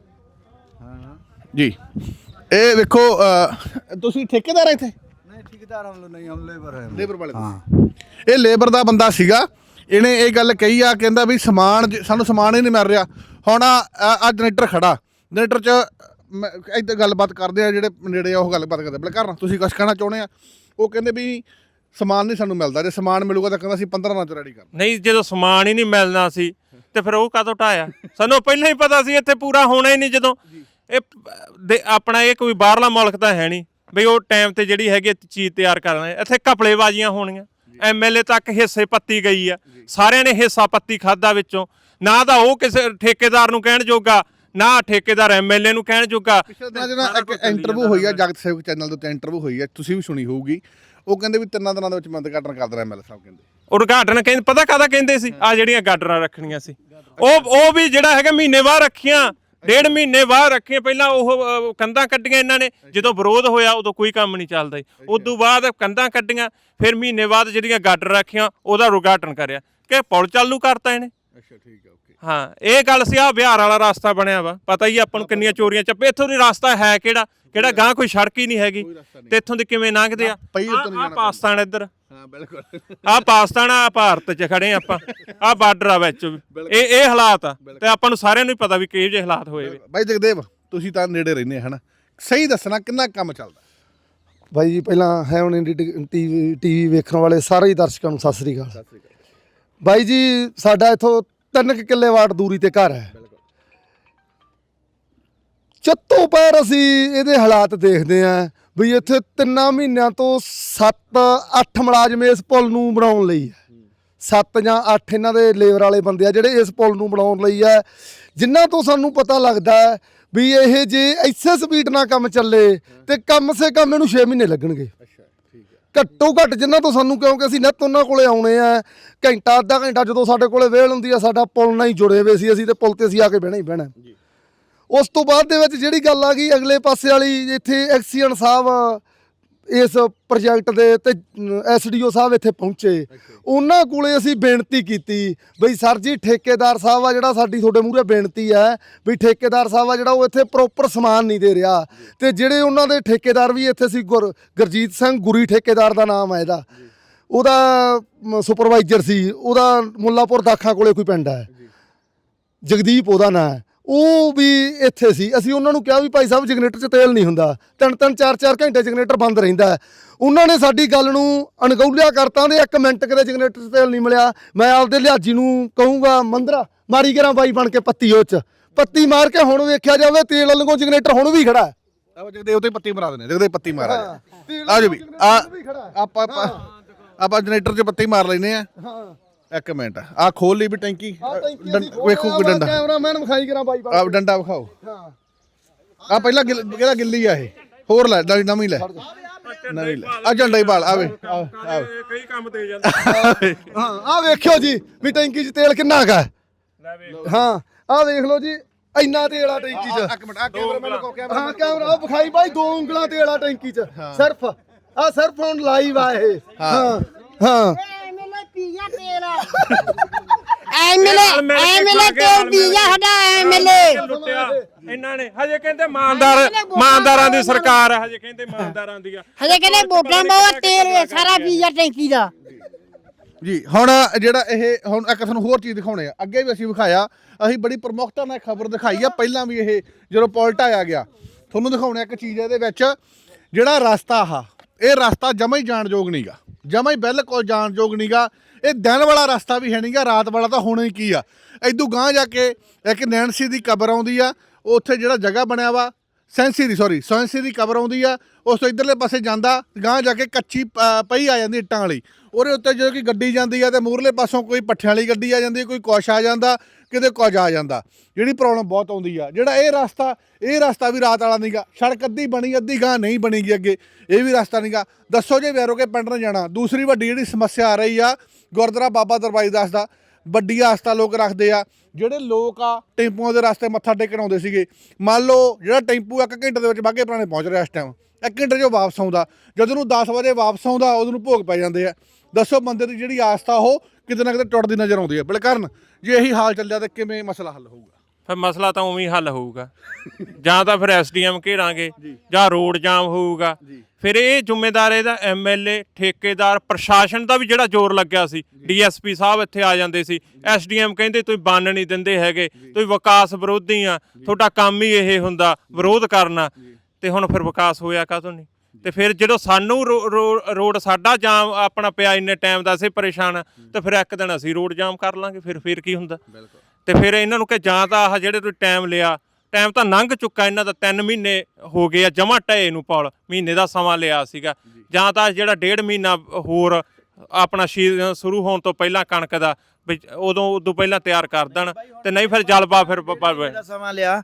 ਜੀ ਇਹ ਵੇਖੋ ਅ, ਤੁਸੀਂ ਠੇਕੇਦਾਰ ਇੱਥੇ नहीं ठेकेदार हम लोग नहीं हम लेबर है ਲੇਬਰ ਵਾਲੇ हाँ ਇਹ ਲੇਬਰ ਦਾ ਬੰਦਾ ਸੀਗਾ ਇਹਨੇ ਇਹ ਗੱਲ ਕਹੀ ਆ ਕਹਿੰਦਾ ਵੀ ਸਮਾਨ ਜ- ਸਾਨੂੰ ਸਮਾਨ ਹੀ ਨਹੀਂ ਮਿਲ ਰਿਹਾ ਹੁਣ ਆ ਆ ਜਨਰੇਟਰ ਖੜਾ ਜਨਰੇਟਰ ਚ ਮੈਂ- ਇੱਧਰ ਗੱਲਬਾਤ ਕਰਦੇ ਆ ਜਿਹੜੇ ਨੇੜੇ ਆ ਉਹ ਗੱਲਬਾਤ ਕਰਦੇ ਬਲੇ ਕਰਨ ਤੁਸੀਂ ਕੁਝ ਕਹਿਣਾ ਚਾਹੁੰਦੇ ਆ ਉਹ ਕਹਿੰਦੇ ਵੀ ਸਮਾਨ ਨਹੀਂ ਸਾਨੂੰ ਮਿਲਦਾ ਜੇ ਸਮਾਨ ਮਿਲੂਗਾ ਤਾਂ ਕਹਿੰਦਾ ਅਸੀਂ 15 ਨਾਲ ਚ ਰੈਡੀ ਕਰ ਨਹੀਂ ਜਦੋਂ ਸਮਾਨ ਹੀ ਨਹੀਂ ਮਿਲਣਾ ਸੀ ਤੇ ਫਿਰ ਉਹ ਕਦੋਂ ਢਾਇਆ ਸਾਨੂੰ ਪਹਿਲਾਂ ਹੀ ਪਤਾ ਸੀ ਇੱਥੇ ਪੂਰਾ ਹੋਣਾ ਹੀ ਨਹੀਂ ਜਦੋਂ। ਇਹ ਦੇ- ਆਪਣਾ ਇਹ ਕੋਈ ਬਾਹਰਲਾ ਮੁਲਕ ਤਾਂ ਹੈ ਨਹੀਂ ਬਈ ਉਹ ਟਾਈਮ ਤੇ ਜਿਹੜੀ ਹੈਗੀ ਹੈ ਚੀਜ਼ ਤਿਆਰ ਕਰਨਾ। ਇੱਥੇ ਕਪੜੇਬਾਜ਼ੀਆਂ ਹੋਣੀਆਂ। ਐਮਐਲਏ ਤੱਕ ਹਿੱਸੇ ਪੱਤੀ ਗਈ ਆ। ਸਾਰਿਆਂ ਨੇ ਹਿੱਸਾ ਪੱਤੀ ਖਾਦਾ ਵਿੱਚੋਂ। ਨਾ ਤਾਂ ਉਹ ਕਿਸੇ ਠੇਕੇਦਾਰ ਨੂੰ ਕਹਿਣ ਜੋਗਾ ਨਾ ਠੇਕੇਦਾਰ ਐਮਐਲਏ ਨੂੰ ਕਹਿਣ ਜੋਗਾ। ਪਿਛਲੇ ਦਿਨਾਂ 'ਚ ਨਾ ਇੱਕ ਇੰਟਰਵਿਊ ਹੋਈ ਆ ਜਗਤ ਸੇਵਕ ਚੈਨਲ ਦੇ ਉੱਤੇ ਇੰਟਰਵਿਊ ਹੋਈ ਆ। ਤੁਸੀਂ ਵੀ ਸੁਣੀ ਹੋਊਗੀ। ਉਹ ਕਹਿੰਦੇ ਵੀ ਤਿੰਨਾਂ ਦਿਨਾਂ ਦੇ ਵਿੱਚ ਮੰਦ ਘਟਨ ਕਰ ਦੇਣਾ ਐਮਐਲਏ ਸਾਹਿਬ ਕਹਿੰਦੇ। ਉਦਘਾਟਨ ਕਹਿੰਦੇ ਪਤਾ ਕਾਦਾ ਕਹਿੰਦੇ ਸੀ? ਆ ਜਿਹੜੀਆਂ ਗਾਡਰਾਂ ਰੱਖਣੀਆਂ ਸੀ। ਉਹ ਉਹ ਵੀ ਜਿਹੜਾ ਹੈਗਾ ਮਹੀਨੇ ਬਾਅਦ ਰੱਖੀਆਂ ਡੇਢ ਮਹੀਨੇ ਬਾਅਦ ਰੱਖੀਆਂ। ਪਹਿਲਾਂ ਉਹ ਕੰਧਾਂ ਕੱਢੀਆਂ ਇਹਨਾਂ ਨੇ ਜਦੋਂ ਵਿਰੋਧ ਹੋਇਆ ਉਦੋਂ ਕੋਈ ਕੰਮ ਨਹੀਂ ਚੱਲਦਾ ਸੀ। ਉਦੋਂ ਬਾਅਦ ਕੰਧਾਂ ਕੱਢੀਆਂ ਫਿਰ ਮਹੀਨੇ ਬਾਅਦ ਜਿਹੜੀਆਂ ਗਾਡਰ ਰੱਖੀਆਂ ਉਹਦਾ ਉਦਘਾਟਨ ਕਰਿਆ। ਕਿ ਪੁਲ ਚਾਲੂ ਕਰਤਾ ਇਹਨੇ। ਅੱਛਾ ਠੀਕ ਆ। ਹਾਂ ਇਹ ਗੱਲ ਸੀ ਆ ਬਿਹਾਰ ਵਾਲਾ ਰਸਤਾ ਬਣਿਆ ਵਾ। ਪਤਾ ਹੀ ਆਪਾਂ ਨੂੰ ਕਿੰਨੀਆਂ ਚੋਰੀਆਂ ਚੱਪੇ ਇੱਥੋਂ ਦੀ ਰਸਤਾ ਹੈ ਕਿਹੜਾ? ਕਿਹੜਾ ਗਾਂ ਕੋਈ ਸੜਕ ਹੀ ਨਹੀਂ ਹੈਗੀ। ਤੇ ਇੱਥੋਂ ਦੀ ਕਿਵੇਂ ਲੰਘਦੇ ਆ? ਆ ਪਾਕਿਸਤਾਨ ਇੱਧਰ। ਹਾਂ ਬਿਲਕੁਲ। ਆ ਪਾਕਿਸਤਾਨ ਆ ਭਾਰਤ 'ਚ ਖੜੇ ਆ ਆਪਾਂ। ਆ ਬਾਰਡਰ ਆ ਵਿੱਚ। ਇਹ ਇਹ ਹਾਲਾਤ ਆ। ਤੇ ਆਪਾਂ ਨੂੰ ਸਾਰਿਆਂ ਨੂੰ ਹੀ ਪਤਾ ਵੀ ਕਿਹੋ ਜਿਹੇ ਹਾਲਾਤ ਹੋਏ ਵੇ। ਬਾਈ ਜਗਦੇਵ ਤੁਸੀਂ ਤਾਂ ਨੇੜੇ ਰਹਿੰਦੇ ਹਨਾ? ਸਹੀ ਦੱਸਣਾ ਕਿੰਨਾ ਕੰਮ ਚੱਲਦਾ? ਬਾਈ ਜੀ ਪਹਿਲਾਂ ਹੈ ਹੁਣ ਟੀਵੀ ਟੀਵੀ ਵੇਖਣ ਵਾਲੇ ਸਾਰੇ ਹੀ ਦਰਸ਼ਕਾਂ ਨੂੰ ਸਤਿ ਸ੍ਰੀ ਅਕਾਲ। ਬਾਈ ਜੀ ਸਾਡਾ ਇਥੋਂ 3 ਕਿੱਲੇ ਵਾਟ ਦੂਰੀ ਤੇ ਘਰ ਹੈ। ਚੱਤੋ ਪੈਰ ਅਸੀਂ ਇਹਦੇ ਹਾਲਾਤ ਦੇਖਦੇ ਆਂ ਵੀ ਇੱਥੇ ਤਿੰਨਾਂ ਮਹੀਨਿਆਂ ਤੋਂ 7-8 ਮੁਲਾਜ਼ਮ ਇਸ ਪੁਲ ਨੂੰ ਬਣਾਉਣ ਲਈ ਹੈ। 7 ਜਾਂ 8 ਇਹਨਾਂ ਦੇ ਲੇਬਰ ਵਾਲੇ ਬੰਦੇ ਆ ਜਿਹੜੇ ਇਸ ਪੁਲ ਨੂੰ ਬਣਾਉਣ ਲਈ ਹੈ। ਜਿਨ੍ਹਾਂ ਤੋਂ ਸਾਨੂੰ ਪਤਾ ਲੱਗਦਾ ਵੀ ਇਹ ਜੇ ਐਸੇ ਸਪੀਡ ਨਾਲ ਕੰਮ ਚੱਲੇ ਤੇ ਕੰਮ ਸੇ ਕੰਮ ਇਹਨੂੰ 6 ਮਹੀਨੇ ਲੱਗਣਗੇ। ਘੱਟੋ ਘੱਟ ਜਿਨ੍ਹਾਂ ਤੋਂ ਸਾਨੂੰ ਕਿਉਂਕਿ ਅਸੀਂ ਨਿੱਤ ਉਹਨਾਂ ਕੋਲੇ ਆਉਣੇ ਆ ਘੰਟਾ ਅੱਧਾ ਘੰਟਾ ਜਦੋਂ ਸਾਡੇ ਕੋਲੇ ਵੇਲ ਹੁੰਦੀ ਆ ਸਾਡਾ ਪੁਲ ਨਾਲ ਹੀ ਜੁੜੇ ਹੋਏ ਸੀ ਅਸੀਂ ਤੇ ਪੁਲ ਤੇ ਅਸੀਂ ਆ ਕੇ ਬਹਿਣਾ ਹੀ ਬਹਿਣਾ। ਉਸ ਤੋਂ ਬਾਅਦ ਦੇ ਵਿੱਚ ਜਿਹੜੀ ਗੱਲ ਆ ਗਈ ਅਗਲੇ ਪਾਸੇ ਵਾਲੀ ਇੱਥੇ ਐਕਸੀਅਨ ਸਾਹਿਬ ਇਸ ਪ੍ਰੋਜੈਕਟ ਦੇ ਤੇ ਐਸਡੀਓ ਸਾਹਿਬ ਇੱਥੇ ਪਹੁੰਚੇ। ਉਹਨਾਂ ਕੋਲੇ ਅਸੀਂ ਬੇਨਤੀ ਕੀਤੀ ਬਈ ਸਰ ਜੀ ਠੇਕੇਦਾਰ ਸਾਹਿਬ ਆ ਜਿਹੜਾ ਸਾਡੀ ਤੁਹਾਡੇ ਮੂਹਰੇ ਬੇਨਤੀ ਹੈ ਵੀ ਠੇਕੇਦਾਰ ਸਾਹਿਬ ਆ ਜਿਹੜਾ ਉਹ ਇੱਥੇ ਪ੍ਰੋਪਰ ਸਮਾਨ ਨਹੀਂ ਦੇ ਰਿਹਾ। ਤੇ ਜਿਹੜੇ ਉਹਨਾਂ ਦੇ ਠੇਕੇਦਾਰ ਵੀ ਇੱਥੇ ਸੀ ਗੁਰ- ਗੁਰਜੀਤ ਸਿੰਘ ਗੁਰੀ ਠੇਕੇਦਾਰ ਦਾ ਨਾਮ ਹੈ ਇਹਦਾ। ਉਹਦਾ ਸੁਪਰਵਾਈਜ਼ਰ ਸੀ। ਉਹਦਾ ਮੁੱਲਾਪੁਰ ਦਾਖਾਂ ਕੋਲੇ ਕੋਈ ਪਿੰਡ ਹੈ। ਜਗਦੀਪ ਉਹਦਾ ਨਾਂ ਹੈ। ਉਹ ਵੀ ਇੱਥੇ ਸੀ। ਅਸੀਂ ਉਹਨਾਂ ਨੂੰ ਕਿਹਾ ਵੀ ਭਾਈ ਸਾਹਿਬ ਜਨਰੇਟਰ 'ਚ ਤੇਲ ਨਹੀਂ ਹੁੰਦਾ। ਤਿੰਨ ਤਿੰਨ ਚਾਰ ਚਾਰ ਘੰਟੇ ਜਨਰੇਟਰ ਬੰਦ ਰਹਿੰਦਾ। ਉਹਨਾਂ ਨੇ ਸਾਡੀ ਗੱਲ ਨੂੰ ਅਣਗੌਲਿਆ ਕਰਤਾ ਤੇ ਇੱਕ ਮਿੰਟ ਕਦੇ ਜਨਰੇਟਰ 'ਚ ਤੇਲ ਨਹੀਂ ਮਿਲਿਆ। ਮੈਂ ਆਪਦੇ ਲਿਹਾਜੀ ਨੂੰ ਕਹੂੰਗਾ ਮੰਦਰਾ ਮਾਰੀ ਕਰਾਂ ਬਾਈ ਬਣ ਕੇ ਪੱਤੀ ਉਹ 'ਚ। ਪੱਤੀ ਮਾਰ ਕੇ ਹੁਣ ਵੇਖਿਆ ਜਾਵੇ ਤੇਲ ਵਾਂਗੂ ਜਨਰੇਟਰ ਹੁਣ ਵੀ ਖੜਾ ਹੈ। ਆਓ ਜਗਦੇਵ ਤੇ ਪੱਤੀ ਮਰਾ ਦਿੰਦੇ ਜਗਦੇਵ ਪੱਤੀ ਮਾਰਾ ਆ ਜੋ। ਵੀ ਆ ਆਪਾਂ ਆਪਾਂ ਜਨਰੇਟਰ 'ਚ ਪੱਤੀ ਮਾਰ ਲੈਨੇ ਆ। ਹਾਂ। ਇੱਕ ਮਿੰਟ। ਆ ਖੋਲ ਲਈ ਵੀ ਟੈਂਕੀ। ਡੰ- ਵੇਖੋ ਕੋਈ ਡੰਡਾ। ਕੈਮਰਾਮੈਨ ਵਿਖਾਈ ਕਰਾਂ ਬਾਈ ਬਣ ਆ ਡੰਡਾ ਵਿਖਾਓ। ਹਾਂ। ਆ ਪਹਿਲਾਂ ਗਿੱਲ- ਕਿਹੜਾ ਗਿੱਲੀ ਆ ਇਹ? ਹੋਰ ਲੈ ਨਵੀਂ ਨਵੀਂ ਲੈ। ਨਵੀਂ ਲੈ। ਆ ਡੰਡਾ ਹੀ ਬਾਲ ਆਵੇ ਆ ਆ ਕਈ ਕੰਮ ਤੇ ਜਾਂਦੇ ਹਾਂ ਆ ਵੇਖਿਓ ਜੀ ਵੀ ਟੈਂਕੀ 'ਚ ਤੇਲ ਕਿੰਨਾ ਹੈਗਾ ਹਾਂ ਆ ਵੇਖ ਲਓ ਜੀ ਇੰਨਾ ਤੇਲ ਆ ਟੈਂਕੀ 'ਚ। ਇੱਕ ਮਿੰਟ ਆ ਕੈਮਰਾਮੈਨ ਕੋ ਕੈਮਰਾ ਹਾਂ ਕੈਮਰਾ ਉਹ ਵਿਖਾਈ ਬਾਈ ਦੋ ਉਂਗਲਾਂ ਤੇਲ ਆ ਟੈਂਕੀ 'ਚ। ਸਿਰਫ ਆ ਸਿਰਫ ਹੁਣ ਲਾਈਵ ਆ ਇਹ। ਹਾਂ ਹਾਂ। ਐਮਐਲਏ ਪੀਆ ਤੇਰਾ ਐਮਐਲਏ ਐਮਐਲਏ ਤੇਲ ਪੀਆ ਸਾਡਾ ਐਮਐਲਏ ਲੁੱਟਿਆ। ਇਹਨਾਂ ਨੇ ਹਜੇ ਕਹਿੰਦੇ ਇਮਾਨਦਾਰ ਇਮਾਨਦਾਰਾਂ ਦੀ ਸਰਕਾਰ ਆ ਹਜੇ ਕਹਿੰਦੇ ਇਮਾਨਦਾਰਾਂ ਦੀ ਆ। ਹਜੇ ਕਹਿੰਦੇ ਵੋਟਾਂ ਬਹੁਤ ਤੇਲ ਸਾਰਾ ਪੀਆ। ਟੈਂਕੀ ਦਾ। ਜੀ ਹੁਣ ਜਿਹੜਾ ਇਹ ਹੁਣ ਇੱਕ ਤੁਹਾਨੂੰ ਹੋਰ ਚੀਜ਼ ਦਿਖਾਉਣੇ ਆ। ਅੱਗੇ ਵੀ ਅਸੀਂ ਵਿਖਾਇਆ ਅਸੀਂ ਬੜੀ ਪ੍ਰਮੁਖਤਾ ਨਾਲ ਖਬਰ ਦਿਖਾਈ ਆ। ਪਹਿਲਾਂ ਵੀ ਇਹ ਜਦੋਂ ਪਲਟਾਇਆ ਗਿਆ ਤੁਹਾਨੂੰ ਦਿਖਾਉਣੇ ਇੱਕ ਚੀਜ਼ ਇਹਦੇ ਵਿੱਚ ਜਿਹੜਾ ਰਸਤਾ ਆ ਇਹ ਰਸਤਾ ਜਮਾ ਹੀ ਜਾਣਯੋਗ ਨਹੀਂਗਾ ਜਮਾ ਹੀ ਬਿਲਕੁਲ ਜਾਣਯੋਗ ਨਹੀਂਗਾ ਇਹ ਦਿਨ ਵਾਲਾ ਰਸਤਾ ਵੀ ਹੈ ਨਹੀਂਗਾ ਰਾਤ ਵਾਲਾ ਤਾਂ ਹੋਣਾ ਹੀ ਕੀ ਆ। ਇਦੋਂ ਗਾਂ ਜਾ ਕੇ ਇੱਕ ਨੈਣਸੀ ਦੀ ਕਬਰ ਆਉਂਦੀ ਆ, ਉੱਥੇ ਜਿਹੜਾ ਜਗ੍ਹਾ ਬਣਿਆ ਵਾ ਸੈਂਸੀ ਦੀ ਸੌਰੀ ਸੈਂਸੀ ਦੀ ਕਬਰ ਆਉਂਦੀ ਆ ਉਸ ਤੋਂ ਇਧਰਲੇ ਪਾਸੇ ਜਾਂਦਾ ਗਾਂ ਜਾ ਕੇ ਕੱਚੀ ਅ, ਪਈ ਆ ਜਾਂਦੀ ਇੱਟਾਂ ਵਾਲੀ। ਉਹਦੇ ਉੱਤੇ ਜਦੋਂ ਕਿ ਗੱਡੀ ਜਾਂਦੀ ਆ ਤੇ ਮੂਰਲੇ ਪਾਸੋਂ ਕੋਈ ਪੱਠਿਆਂ ਵਾਲੀ ਗੱਡੀ ਆ ਜਾਂਦੀ ਕੋਈ ਕੁਛ ਆ ਜਾਂਦਾ ਕਿਤੇ ਕੁਝ ਆ ਜਾਂਦਾ। ਜਿਹੜੀ ਪ੍ਰੋਬਲਮ ਬਹੁਤ ਆਉਂਦੀ ਆ। ਜਿਹੜਾ ਇਹ ਰਸਤਾ ਇਹ ਰਸਤਾ ਵੀ ਰਾਤ ਵਾਲਾ ਨਹੀਂਗਾ। ਸੜਕ ਅੱਧੀ ਬਣੀ ਅੱਧੀ ਗਾਂ ਨਹੀਂ ਬਣੀਗੀ ਅੱਗੇ। ਇਹ ਵੀ ਰਸਤਾ ਨਹੀਂਗਾ। ਦੱਸੋ ਜੇ ਵੈਰੋ ਕੇ ਪਿੰਡ ਨੂੰ ਜਾਣਾ। ਦੂਸਰੀ ਵੱਡੀ ਜਿਹੜੀ ਸਮੱਸਿਆ ਆ ਰਹੀ ਆ ਗੁਰਦੁਆਰਾ ਬਾਬਾ ਦਰਬਾਈ ਦਾਸ ਦਾ। ਵੱਡੀ ਆਸਥਾ ਲੋਕ ਰੱਖਦੇ ਆ, ਜਿਹੜੇ ਲੋਕ ਆ, ਟੈਂਪੂਆਂ ਦੇ ਰਸਤੇ ਮੱਥਾ ਟੇਕਣ ਆਉਂਦੇ ਸੀਗੇ। ਮੰਨ ਲਓ, ਜਿਹੜਾ ਟੈਂਪੂ ਇੱਕ ਘੰਟੇ ਦੇ ਵਿੱਚ ਬਾਗੇ ਪੁਰਾਣੇ ਪਹੁੰਚ ਰਿਹਾ ਇਸ ਟਾਈਮ ਇੱਕ ਘੰਟੇ 'ਚ ਉਹ ਵਾਪਸ ਆਉਂਦਾ। ਜਦੋਂ ਨੂੰ 10 ਵਜੇ ਵਾਪਸ ਆਉਂਦਾ ਉਦੋਂ ਨੂੰ ਭੋਗ ਪੈ ਜਾਂਦੇ ਆ। ਦੱਸੋ ਬੰਦੇ ਦੀ ਜਿਹੜੀ ਆਸਥਾ, ਉਹ ਕਿਤੇ ਨਾ ਕਿਤੇ ਟੁੱਟਦੀ ਨਜ਼ਰ ਆਉਂਦੀ ਹੈ ਬਲਕਰਨ ਜੇ ਇਹੀ ਹਾਲ ਚੱਲਿਆ, ਤਾਂ ਕਿਵੇਂ ਮਸਲਾ ਹੱਲ ਹੋਊਗਾ? ਫਿਰ ਮਸਲਾ ਤਾਂ ਉਵੇਂ ਹੀ ਹੱਲ ਹੋਊਗਾ। ਜਾਂ ਤਾਂ ਫਿਰ ਐਸਡੀਐਮ ਘੇਰਾਂਗੇ ਜਾਂ। ਰੋਡ ਜਾਮ ਹੋਊਗਾ। ਫਿਰ ਇਹ ਜ਼ਿੰਮੇਦਾਰ ਇਹਦਾ ਐਮਐਲਏ ਠੇਕੇਦਾਰ ਪ੍ਰਸ਼ਾਸਨ ਦਾ ਵੀ ਜਿਹੜਾ ਜ਼ੋਰ ਲੱਗਿਆ ਸੀ ਡੀਐਸਪੀ ਸਾਹਿਬ ਇੱਥੇ ਆ ਜਾਂਦੇ ਸੀ। ਐਸਡੀਐਮ ਕਹਿੰਦੇ ਤੁਸੀਂ ਬੰਨ ਨਹੀਂ ਦਿੰਦੇ ਹੈਗੇ। ਤੁਸੀਂ ਵਿਕਾਸ ਵਿਰੋਧੀ ਆ। ਤੁਹਾਡਾ ਕੰਮ ਹੀ ਇਹ ਹੁੰਦਾ ਵਿਰੋਧ ਕਰਨਾ। ਤੇ ਹੁਣ ਫਿਰ ਵਿਕਾਸ ਹੋਇਆ ਕਾਹਤੋਂ ਨਹੀਂ? ਤੇ ਫਿਰ ਜਦੋਂ ਸਾਨੂੰ ਰੋਡ ਸਾਡਾ ਜਾਮ ਆਪਣਾ ਪਿਆ ਇੰਨੇ ਟਾਈਮ ਦਾ ਅਸੀਂ ਪਰੇਸ਼ਾਨ ਤੇ ਫਿਰ ਇੱਕ ਦਿਨ ਅਸੀਂ ਰੋਡ ਜਾਮ ਕਰ ਲਾਂਗੇ। ਫਿਰ ਫਿਰ ਕੀ ਹੁੰਦਾ? ਤੇ ਫਿਰ ਇਹਨਾਂ ਨੂੰ ਕਿ ਜਾਂ ਤਾਂ ਆਹ ਜਿਹੜੇ ਤੁਸੀਂ ਟਾਈਮ ਲਿਆ ਟਾਈਮ ਤਾਂ ਲੰਘ ਚੁੱਕਾ ਇਹਨਾਂ ਦਾ 3 ਮਹੀਨੇ ਹੋ ਗਏ ਆ ਜਮਾ ਢਏ ਨੂੰ ਪੌਲ ਮਹੀਨੇ ਦਾ ਸਮਾਂ ਲਿਆ ਸੀਗਾ। ਜਾਂ। ਤਾਂ ਜਿਹੜਾ ਡੇਢ ਮਹੀਨਾ ਹੋਰ ਆਪਣਾ ਸ਼ੁਰੂ ਹੋਣ ਤੋਂ ਪਹਿਲਾਂ ਕਣਕ ਦਾ ਵੀ ਉਦੋਂ ਉਦੋਂ ਪਹਿਲਾਂ ਤਿਆਰ ਕਰ ਦੇਣ ਤੇ ਨਹੀਂ ਫਿਰ ਜਲ ਪਾ ਫਿਰ ਪ- ਪ- ਦਾ ਸਮਾਂ ਲਿਆ।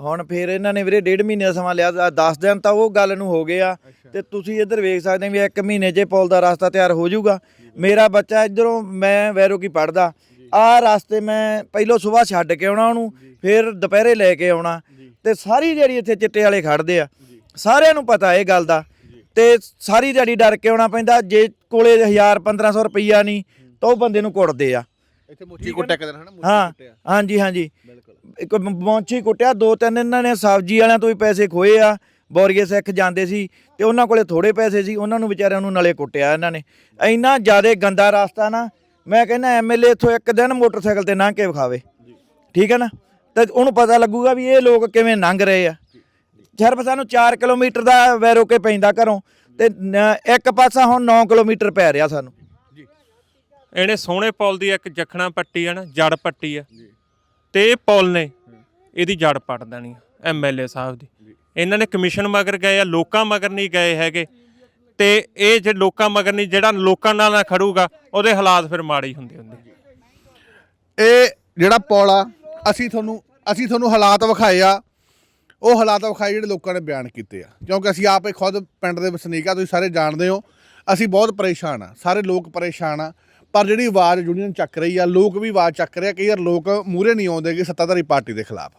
ਹੁਣ ਫਿਰ ਇਹਨਾਂ ਨੇ ਵੀਰੇ ਡੇਢ ਮਹੀਨੇ ਦਾ ਸਮਾਂ ਲਿਆ 10 ਦਿਨ ਤਾਂ ਉਹ ਗੱਲ ਨੂੰ ਹੋ ਗਏ ਆ। ਤੇ ਤੁਸੀਂ ਇੱਧਰ ਵੇਖ ਸਕਦੇ ਵੀ ਇੱਕ ਮਹੀਨੇ 'ਚ ਇਹ ਪੁਲ ਦਾ ਰਸਤਾ ਤਿਆਰ ਹੋ ਜਾਊਗਾ। ਮੇਰਾ ਬੱਚਾ ਇੱਧਰੋਂ ਮੈਂ ਵੈਰੋ ਕੀ ਪੜਦਾ ਆਹ ਰਸਤੇ ਮੈਂ ਪਹਿਲੋਂ ਸਵੇਰ ਛੱਡ ਕੇ ਆਉਣਾ ਉਹਨੂੰ ਫਿਰ ਦੁਪਹਿਰੇ ਲੈ ਕੇ ਆਉਣਾ। ਤੇ ਸਾਰੀ ਜਿਹੜੀ ਇੱਥੇ ਚਿੱਟੇ ਵਾਲੇ ਖੜਦੇ ਆ। ਸਾਰਿਆਂ ਨੂੰ ਪਤਾ ਇਹ ਗੱਲ ਦਾ। ਤੇ ਸਾਰੀ ਦਿਹਾੜੀ ਡਰ ਕੇ ਆਉਣਾ ਪੈਂਦਾ ਜੇ ਕੋਲੇ 1000 1500 ਰੁਪਈਆ ਨਹੀਂ ਤਾਂ ਉਹ ਬੰਦੇ ਨੂੰ ਕੁੱਟਦੇ ਆ। ਇੱਥੇ ਮੋਚੀ ਕੁੱਟਿਆ ਕਦੇ ਹਨਾ? ਹਾਂ ਹਾਂਜੀ ਹਾਂਜੀ। ਬਿਲਕੁਲ। ਇੱਕ ਮੌਂਚੀ ਕੁੱਟਿਆ ਦੋ ਤਿੰਨ ਇਹਨਾਂ ਨੇ ਸਬਜ਼ੀ ਵਾਲਿਆਂ ਤੋਂ ਵੀ ਪੈਸੇ ਖੋਏ ਆ। ਬੋਰੀਏ ਸਿੱਖ ਜਾਂਦੇ ਸੀ ਤੇ ਉਹਨਾਂ ਕੋਲੇ ਥੋੜੇ ਪੈਸੇ ਸੀ ਉਹਨਾਂ ਨੂੰ ਵਿਚਾਰਿਆਂ ਨੂੰ ਨਾਲੇ ਕੁੱਟਿਆ ਇਹਨਾਂ ਨੇ। ਇੰਨਾ ਜ਼ਿਆਦਾ ਗੰਦਾ ਰਸਤਾ ਨਾ ਮੈਂ ਕਹਿੰਦਾ ਐਮਐਲਏ ਇੱਥੋਂ ਇੱਕ ਦਿਨ ਮੋਟਰਸਾਈਕਲ ਤੇ ਲੰਘ ਕੇ ਵਿਖਾਵੇ। ਠੀਕ ਹੈ ਨਾ? ਤੇ ਉਹਨੂੰ ਪਤਾ ਲੱਗੂਗਾ ਵੀ ਇਹ ਲੋਕ ਕਿਵੇਂ ਲੰਘ ਰਹੇ ਆ। ਸਿਰਫ ਸਾਨੂੰ 4 ਕਿਲੋਮੀਟਰ ਦਾ ਵੈਰੋ ਕੇ ਪੈਂਦਾ ਘਰੋਂ ਤੇ ਇੱਕ ਪਾਸਾ ਹੁਣ 9 ਕਿਲੋਮੀਟਰ ਪੈ ਰਿਹਾ ਸਾਨੂੰ। ਇਹਨੇ ਸੋਹਣੇ ਪੁਲ ਦੀ ਇੱਕ ਜਖਣਾ ਪੱਟੀ ਆ ਨਾ ਜੜ ਪੱਟੀ ਆ। ਤੇ ਇਹ ਪੁਲ ਨੇ ਇਹਦੀ ਜੜ ਪੱਟ ਦੇਣੀ ਐਮਐਲਏ ਸਾਹਿਬ ਦੀ। ਇਹਨਾਂ ਨੇ ਕਮਿਸ਼ਨ ਮਗਰ ਗਏ ਆ ਲੋਕਾਂ ਮਗਰ ਨਹੀਂ ਗਏ ਹੈਗੇ। ਤੇ ਇਹ ਜੇ ਲੋਕਾਂ ਮਗਰ ਨਹੀਂ, ਜਿਹੜਾ ਲੋਕਾਂ ਨਾਲ ਨਾ ਖੜੂਗਾ, ਉਹਦੇ ਹਾਲਾਤ ਫਿਰ ਮਾੜੇ ਹੀ ਹੁੰਦੇ ਹੁੰਦੇ। ਇਹ ਜਿਹੜਾ ਪੌਲ ਆ, ਅਸੀਂ ਤੁਹਾਨੂੰ ਅਸੀਂ ਤੁਹਾਨੂੰ ਹਾਲਾਤ ਵਿਖਾਏ ਆ। ਉਹ ਹਾਲਾਤ ਵਿਖਾਏ ਜਿਹੜੇ ਲੋਕਾਂ ਨੇ ਬਿਆਨ ਕੀਤੇ ਆ। ਕਿਉਂਕਿ ਅਸੀਂ ਆਪੇ ਖੁਦ ਪਿੰਡ ਦੇ ਵਸਨੀਕ ਆ, ਤੁਸੀਂ ਸਾਰੇ ਜਾਣਦੇ ਹੋ। ਅਸੀਂ ਬਹੁਤ ਪਰੇਸ਼ਾਨ ਆ, ਸਾਰੇ ਲੋਕ ਪਰੇਸ਼ਾਨ ਆ। ਪਰ ਜਿਹੜੀ ਆਵਾਜ਼ ਯੂਨੀਅਨ ਚੱਕ ਰਹੀ ਆ, ਲੋਕ ਵੀ ਆਵਾਜ਼ ਚੱਕ ਰਹੇ ਆ, ਕਈ ਵਾਰ ਲੋਕ ਮੂਰੇ ਨਹੀਂ ਆਉਂਦੇਗੇ ਸੱਤਾਧਾਰੀ ਪਾਰਟੀ ਦੇ ਖਿਲਾਫ।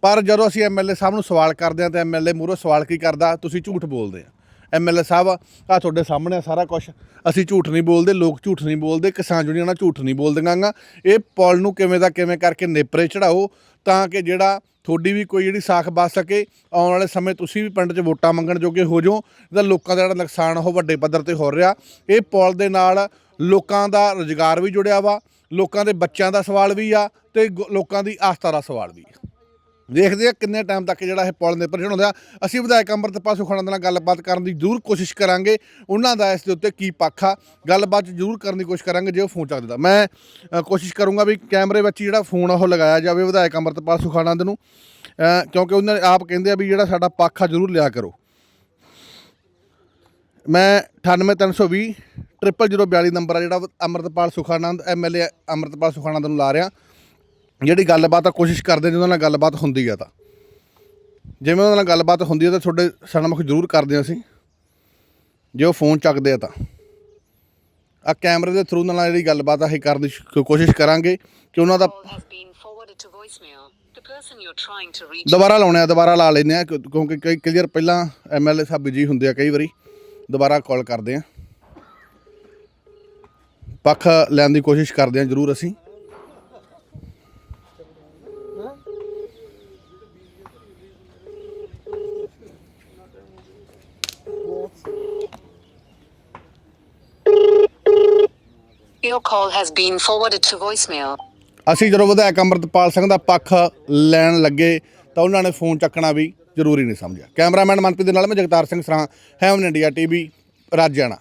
ਪਰ ਜਦੋਂ ਅਸੀਂ ਐਮਐਲਏ ਸਾਹਿਬ ਨੂੰ ਸਵਾਲ ਕਰਦੇ ਆ, ਤਾਂ ਐਮਐਲਏ ਮੂਹਰੋਂ ਸਵਾਲ ਕੀ ਕਰਦਾ? ਤੁਸੀਂ ਝੂਠ ਬੋਲਦੇ ਆ। ਐਮਐਲਏ ਸਾਹਿਬ ਆ ਤੁਹਾਡੇ ਸਾਹਮਣੇ ਆ ਸਾਰਾ ਕੁਝ ਅਸੀਂ ਝੂਠ ਨਹੀਂ ਬੋਲਦੇ, ਲੋਕ ਝੂਠ ਨਹੀਂ ਬੋਲਦੇ, ਕਿਸਾਨ ਯੂਨੀਅਨਾਂ ਝੂਠ ਨਹੀਂ ਬੋਲਦੀਆਂ ਗਾ। ਇਹ ਪੁਲ ਨੂੰ ਕਿਵੇਂ ਦਾ ਕਿਵੇਂ ਕਰਕੇ ਨੇਪਰੇ ਚੜਾਓ, ਤਾਂ ਕਿ ਜਿਹੜਾ ਤੁਹਾਡੀ ਵੀ ਕੋਈ ਜਿਹੜੀ ਸਾਖ ਬਚ ਸਕੇ, ਆਉਣ ਵਾਲੇ ਸਮੇਂ ਤੁਸੀਂ ਵੀ ਪਿੰਡ 'ਚ ਵੋਟਾਂ ਮੰਗਣ ਜੋਗੇ ਹੋ ਜਾਓ। ਇਹਦਾ ਲੋਕਾਂ ਦਾ ਜਿਹੜਾ ਨੁਕਸਾਨ ਉਹ ਵੱਡੇ ਪੱਧਰ ਤੇ ਹੋ ਰਿਹਾ। ਇਹ ਪੁਲ ਦੇ ਨਾਲ ਲੋਕਾਂ ਦਾ ਰੁਜ਼ਗਾਰ ਵੀ ਜੁੜਿਆ ਵਾ, ਲੋਕਾਂ ਦੇ ਬੱਚਿਆਂ ਦਾ ਸਵਾਲ ਵੀ ਆ, ਤੇ ਗ- ਲੋਕਾਂ ਦੀ ਆਸਥਾ ਦਾ ਸਵਾਲ ਵੀ ਆ। ਦੇਖਦੇ ਆ ਕਿੰਨੇ ਟਾਈਮ ਤੱਕ ਜਿਹੜਾ ਇਹ ਪੁਲ ਨਿਪਰ ਹੁੰਦਾ। ਅਸੀਂ ਵਿਧਾਇਕ ਅੰਮ੍ਰਿਤਪਾਲ ਸੁਖਾਣਾ ਨਾਲ ਗੱਲਬਾਤ ਕਰਨ ਦੀ ਜ਼ਰੂਰ ਕੋਸ਼ਿਸ਼ ਕਰਾਂਗੇ। ਉਹਨਾਂ ਦਾ ਇਸ ਦੇ ਉੱਤੇ ਕੀ ਪੱਖ ਆ? ਗੱਲਬਾਤ ਜ਼ਰੂਰ ਕਰਨ ਦੀ ਕੋਸ਼ਿਸ਼ ਕਰਾਂਗੇ ਜੇ ਉਹ ਫੋਨ ਚੱਕ ਮੈਂ ਕੋਸ਼ਿਸ਼ ਕਰੂੰਗਾ ਵੀ ਕੈਮਰੇ ਵਿੱਚ ਹੀ ਜਿਹੜਾ ਫੋਨ ਆ ਉਹ ਲਗਾਇਆ ਜਾਵੇ ਵਿਧਾਇਕ ਅੰਮ੍ਰਿਤਪਾਲ ਸੁਖਾਨੰਦ ਨੂੰ। ਕਿਉਂਕਿ ਉਹਨਾਂ ਆਪ ਕਹਿੰਦੇ ਆ ਵੀ ਜਿਹੜਾ ਸਾਡਾ ਪੱਖ ਆ ਜ਼ਰੂਰ ਲਿਆ ਕਰੋ। ਮੈਂ 98320 00042 ਨੰਬਰ ਆ ਜਿਹੜਾ ਅੰਮ੍ਰਿਤਪਾਲ ਸੁਖਾਨੰਦ ਐਮਐਲਏ ਅੰਮ੍ਰਿਤਪਾਲ ਸੁਖਾਨੰਦ ਨੂੰ ਲਾ ਰਿਹਾ। ਜਿਹੜੀ ਗੱਲਬਾਤ ਆ ਕੋਸ਼ਿਸ਼ ਕਰਦੇ ਜਦੋਂ ਨਾਲ ਗੱਲਬਾਤ ਹੁੰਦੀ ਆ ਤਾਂ। ਜਿਵੇਂ ਉਹਨਾਂ ਨਾਲ ਗੱਲਬਾਤ ਹੁੰਦੀ ਆ ਤਾਂ ਤੁਹਾਡੇ ਸਨਮੁਖ ਜ਼ਰੂਰ ਕਰਦੇ ਆ ਅਸੀਂ। ਜੇ ਉਹ ਫੋਨ ਚੱਕਦੇ ਆ ਤਾਂ। ਆ ਕੈਮਰੇ ਦੇ ਥਰੂ ਨਾਲ ਜਿਹੜੀ ਗੱਲਬਾਤ ਆ ਇਹ ਕਰਨ ਦੀ ਕੋਸ਼ਿਸ਼ ਕਰਾਂਗੇ ਕਿ ਉਹਨਾਂ ਦਾ ਦੁਬਾਰਾ ਲਾਉਣੇ ਆ ਦੁਬਾਰਾ ਲਾ ਲੈਨੇ ਆ ਕਿਉਂ- ਕਿਉਂਕਿ ਕਈ ਕਲੀਅਰ ਪਹਿਲਾਂ ਐਮਐਲਏ ਸਾਹਿਬ ਬਿਜ਼ੀ ਹੁੰਦੇ ਆ ਕਈ ਵਾਰੀ। ਦੁਬਾਰਾ ਕਾਲ ਕਰਦੇ ਆ। ਪੱਖ ਲੈਣ ਦੀ ਕੋਸ਼ਿਸ਼ ਕਰਦੇ ਆ ਜ਼ਰੂਰ ਅਸੀਂ। Your call has been forwarded to voicemail. ਅਸੀਂ ਜਦੋਂ ਵਿਧਾਇਕ ਅੰਮ੍ਰਿਤਪਾਲ ਸਿੰਘ ਦਾ ਪੱਖ ਲੈਣ ਲੱਗੇ ਤਾਂ ਉਹਨਾਂ ਨੇ ਫੋਨ ਚੱਕਣਾ ਵੀ ਜ਼ਰੂਰੀ ਨਹੀਂ ਸਮਝਿਆ ਕੈਮਰਾਮੈਨ ਮਨਪ੍ਰੀਤ ਦੇ ਨਾਲ ਮੈਂ ਜਗਤਾਰ ਸਿੰਘ ਸਰਾਂ ਹੈਵਨ ਇੰਡੀਆ ਟੀਵੀ ਰਾਜਿਆਣਾ